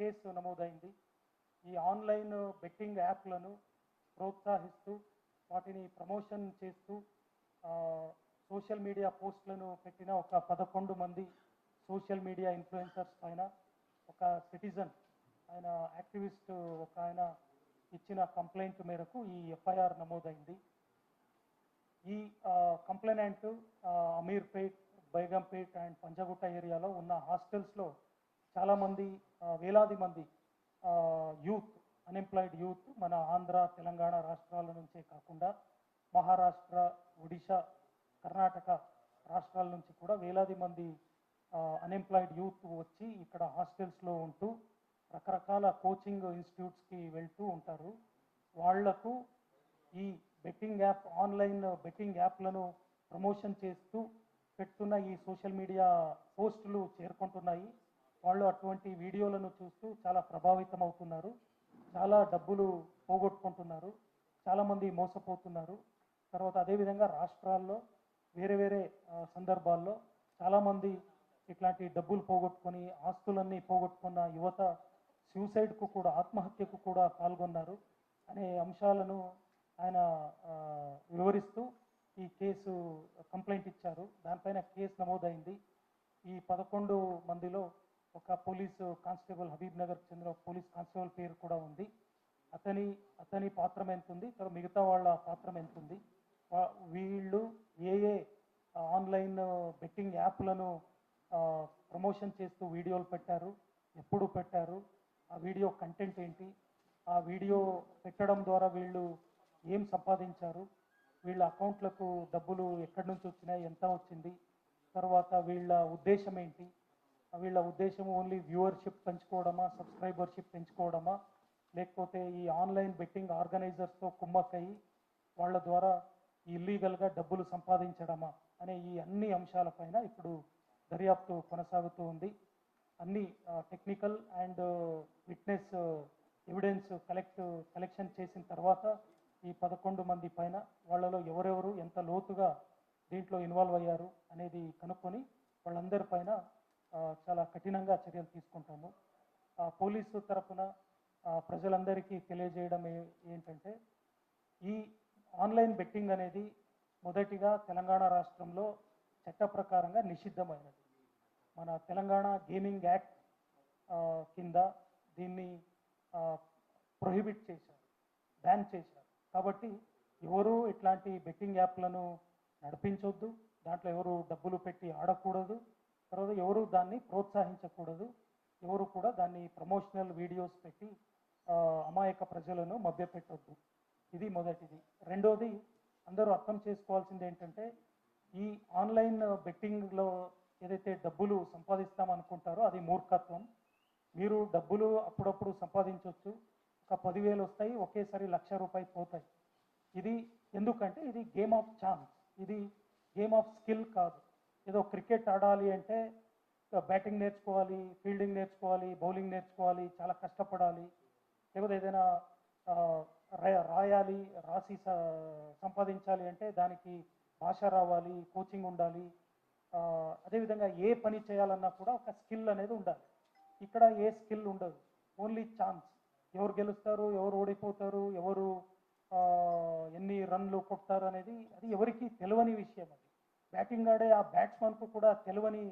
Case నమోదైంది. ఈ online betting యాప్లను ప్రోత్సహిస్తూ వాటిని ప్రమోషన్ చేస్తూ సోషల్ మీడియా పోస్టులను పెట్టిన ఒక పదకొండు మంది సోషల్ మీడియా ఇన్ఫ్లుయెన్సర్స్ పైన ఒక సిటిజన్ ఆయన యాక్టివిస్ట్ ఒక ఆయన ఇచ్చిన కంప్లైంట్ మేరకు ఈ ఎఫ్ఐఆర్ నమోదైంది. ఈ కంప్లైనెంట్ అమీర్పేట్ బైగంపేట్ అండ్ పంజగుట్ట ఏరియాలో ఉన్న హాస్టల్స్లో చాలామంది వేలాది మంది యూత్ అన్ఎంప్లాయిడ్ యూత్ మన ఆంధ్ర తెలంగాణ రాష్ట్రాల నుంచే కాకుండా మహారాష్ట్ర ఒడిశా కర్ణాటక రాష్ట్రాల నుంచి కూడా వేలాది మంది అన్ఎంప్లాయిడ్ యూత్ వచ్చి ఇక్కడ హాస్టల్స్లో ఉంటూ రకరకాల కోచింగ్ ఇన్స్టిట్యూట్స్కి వెళ్తూ ఉంటారు. వాళ్ళకు ఈ బెట్టింగ్ యాప్ ఆన్లైన్ బెట్టింగ్ యాప్లను ప్రమోషన్ చేస్తూ పెడుతున్న ఈ సోషల్ మీడియా పోస్టులు చేరుకుంటున్నాయి. వాళ్ళు అటువంటి వీడియోలను చూస్తూ చాలా ప్రభావితం అవుతున్నారు చాలా డబ్బులు పోగొట్టుకుంటున్నారు. చాలామంది మోసపోతున్నారు. తర్వాత అదేవిధంగా రాష్ట్రాల్లో వేరే వేరే సందర్భాల్లో చాలామంది ఇట్లాంటి డబ్బులు పోగొట్టుకొని ఆస్తులన్నీ పోగొట్టుకున్న యువత సూసైడ్కు కూడా ఆత్మహత్యకు కూడా పాల్గొన్నారు అనే అంశాలను ఆయన వివరిస్తూ ఈ కేసు కంప్లైంట్ ఇచ్చారు. దానిపైన కేసు నమోదైంది. ఈ పదకొండు మందిలో ఒక పోలీసు కానిస్టేబుల్ హబీబ్ నగర్కి చెందిన ఒక పోలీస్ కానిస్టేబుల్ పేరు కూడా ఉంది. అతని అతని పాత్రం ఎంత ఉంది తర్వాత మిగతా వాళ్ళ పాత్రం ఎంత ఉంది వీళ్ళు ఏ ఏ ఆన్లైన్ బెట్టింగ్ యాప్లను ప్రమోషన్ చేస్తూ వీడియోలు పెట్టారు ఎప్పుడు పెట్టారు ఆ వీడియో కంటెంట్ ఏంటి ఆ వీడియో పెట్టడం ద్వారా వీళ్ళు ఏం సంపాదించారు వీళ్ళ అకౌంట్లకు డబ్బులు ఎక్కడి నుంచి వచ్చినాయి ఎంత వచ్చింది తర్వాత వీళ్ళ ఉద్దేశం ఏంటి వీళ్ళ ఉద్దేశం ఓన్లీ వ్యూవర్షిప్ పెంచుకోవడమా సబ్స్క్రైబర్షిప్ పెంచుకోవడమా లేకపోతే ఈ ఆన్లైన్ బెట్టింగ్ ఆర్గనైజర్స్తో కుమ్మక్కయి వాళ్ళ ద్వారా ఇల్లీగల్గా డబ్బులు సంపాదించడమా అనే ఈ అన్ని అంశాలపైన ఇప్పుడు దర్యాప్తు కొనసాగుతూ ఉంది. అన్ని technical and witness evidence collect collection చేసిన తర్వాత ఈ పదకొండు మంది పైన వాళ్ళలో ఎవరెవరు ఎంత లోతుగా దీంట్లో ఇన్వాల్వ్ అయ్యారు అనేది కనుక్కొని వాళ్ళందరి పైన చాలా కఠినంగా చర్యలు తీసుకుంటాము. పోలీసు తరపున ప్రజలందరికీ తెలియజేయడం ఏంటంటే ఈ ఆన్లైన్ బెట్టింగ్ అనేది మొదటిగా తెలంగాణ రాష్ట్రంలో చట్ట ప్రకారంగా నిషిద్ధమైనది. మన తెలంగాణ గేమింగ్ యాక్ట్ కింద దీన్ని ప్రొహిబిట్ చేశారు బ్యాన్ చేశారు. కాబట్టి ఎవరు ఇట్లాంటి బెట్టింగ్ యాప్లను నడిపించొద్దు దాంట్లో ఎవరు డబ్బులు పెట్టి ఆడకూడదు. తర్వాత ఎవరు దాన్ని ప్రోత్సహించకూడదు ఎవరు కూడా దాన్ని ప్రమోషనల్ వీడియోస్ పెట్టి అమాయక ప్రజలను మభ్యపెట్టొద్దు. ఇది మొదటిది. రెండోది అందరూ అర్థం చేసుకోవాల్సింది ఏంటంటే ఈ ఆన్లైన్ బెట్టింగ్లో ఏదైతే డబ్బులు సంపాదిస్తామనుకుంటారో అది మూర్ఖత్వం. మీరు డబ్బులు అప్పుడప్పుడు సంపాదించవచ్చు ఒక పదివేలు వస్తాయి ఒకేసారి లక్ష రూపాయలు పోతాయి. ఇది ఎందుకంటే ఇది గేమ్ ఆఫ్ ఛాన్స్ ఇది గేమ్ ఆఫ్ స్కిల్ కాదు ఏదో క్రికెట్ ఆడాలి అంటే బ్యాటింగ్ నేర్చుకోవాలి ఫీల్డింగ్ నేర్చుకోవాలి బౌలింగ్ నేర్చుకోవాలి చాలా కష్టపడాలి. లేకపోతే ఏదైనా రాయాలి రాసి సంపాదించాలి అంటే దానికి భాష రావాలి కోచింగ్ ఉండాలి. అదేవిధంగా ఏ పని చేయాలన్నా కూడా ఒక స్కిల్ అనేది ఉండాలి. ఇక్కడ ఏ స్కిల్ ఉండదు. Only chance. ఎవరు గెలుస్తారు ఎవరు ఓడిపోతారు ఎవరు ఎన్ని రన్లు కొడతారు అనేది అది ఎవరికి తెలియని విషయం అది. బ్యాటింగ్ ఆడే ఆ బ్యాట్స్మెన్కు కూడా తెలియని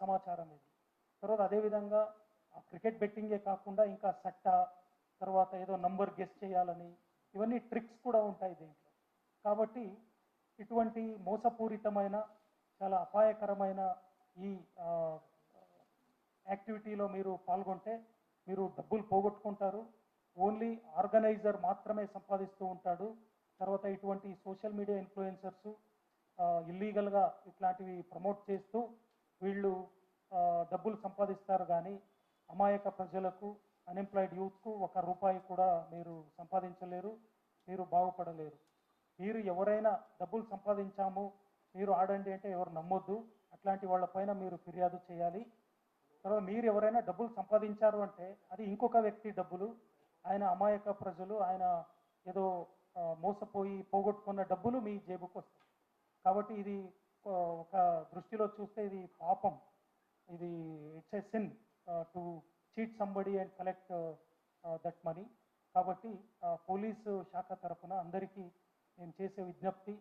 సమాచారం ఇది. తర్వాత అదేవిధంగా ఆ క్రికెట్ బెట్టింగే కాకుండా ఇంకా సట్టా తర్వాత ఏదో నంబర్ గెస్ చేయాలని ఇవన్నీ ట్రిక్స్ కూడా ఉంటాయి దీంట్లో. కాబట్టి ఇటువంటి మోసపూరితమైన చాలా అపాయకరమైన ఈ యాక్టివిటీలో మీరు పాల్గొంటే మీరు డబ్బులు పోగొట్టుకుంటారు. ఓన్లీ ఆర్గనైజర్ మాత్రమే సంపాదిస్తూ ఉంటాడు. తర్వాత ఇటువంటి సోషల్ మీడియా ఇన్ఫ్లుయెన్సర్సు ఇల్లీగల్గా ఇట్లాంటివి ప్రమోట్ చేస్తూ వీళ్ళు డబ్బులు సంపాదిస్తారు కానీ అమాయక ప్రజలకు అన్ఎంప్లాయిడ్ యూత్కు ఒక రూపాయి కూడా మీరు సంపాదించలేరు మీరు బాగుపడలేరు. మీరు ఎవరైనా డబ్బులు సంపాదించాము మీరు ఆడండి అంటే ఎవరు నమ్మొద్దు. అట్లాంటి వాళ్ళపైన మీరు ఫిర్యాదు చేయాలి. తర్వాత మీరు ఎవరైనా డబ్బులు సంపాదించారు అంటే అది ఇంకొక వ్యక్తి డబ్బులు ఆయన అమాయక ప్రజలు ఆయన ఏదో మోసపోయి పోగొట్టుకున్న డబ్బులు మీ జేబుకు వస్తాయి కాబట్టి ఇది ఒక దృష్టిలో చూస్తే ఇది పాపం. ఇది it's a sin to cheat somebody and collect that money కాబట్టి పోలీసు శాఖ తరఫున అందరికీ నేను చేసే విజ్ఞప్తి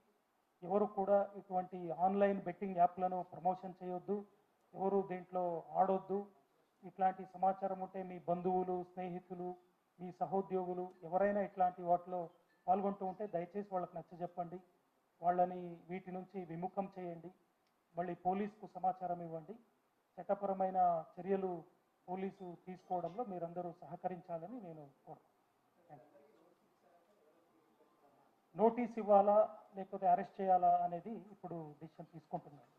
ఎవరు కూడా ఇటువంటి ఆన్లైన్ బెట్టింగ్ యాప్లను ప్రమోషన్ చేయొద్దు ఎవరు దీంట్లో ఆడొద్దు. ఇట్లాంటి సమాచారం ఉంటే మీ బంధువులు స్నేహితులు మీ సహోద్యోగులు ఎవరైనా ఇట్లాంటి వాటిలో పాల్గొంటూ ఉంటే దయచేసి వాళ్ళకి నచ్చ చెప్పండి వాళ్ళని వీటి నుంచి విముఖం చేయండి. మళ్ళీ పోలీసుకు సమాచారం ఇవ్వండి. చట్టపరమైన చర్యలు పోలీసు తీసుకోవడంలో మీరందరూ సహకరించాలని నేను కోరుతున్నాను నోటీస్ ఇవ్వాలా లేకపోతే అరెస్ట్ చేయాలా అనేది ఇప్పుడు డిసిషన్ తీసుకుంటున్నాను.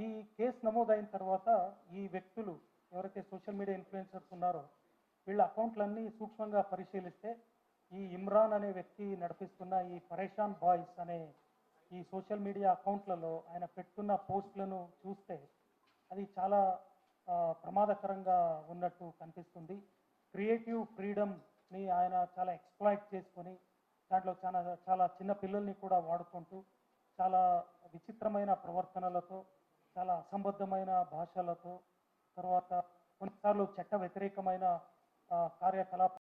ఈ కేసు నమోదైన తర్వాత ఈ వ్యక్తులు ఎవరైతే సోషల్ మీడియా ఇన్ఫ్లుయెన్సర్స్ ఉన్నారో వీళ్ళ అకౌంట్లన్నీ సూక్ష్మంగా పరిశీలిస్తే ఈ ఇమ్రాన్ అనే వ్యక్తి నడిపిస్తున్న ఈ పరేషాన్ బాయ్స్ అనే ఈ సోషల్ మీడియా అకౌంట్లలో ఆయన పెట్టున్న పోస్టులను చూస్తే అది చాలా ప్రమాదకరంగా ఉన్నట్టు కనిపిస్తుంది. క్రియేటివ్ ఫ్రీడమ్ని ఆయన చాలా ఎక్స్ప్లాయిట్ చేసుకొని దాంట్లో చాలా చాలా చిన్న పిల్లల్ని కూడా వాడుకుంటూ చాలా విచిత్రమైన ప్రవర్తనలతో చాలా భాషలతో తర్వాత కొన్నిసార్లు చట్ట వ్యతిరేకమైన ఆ, కార్యకలాపాలు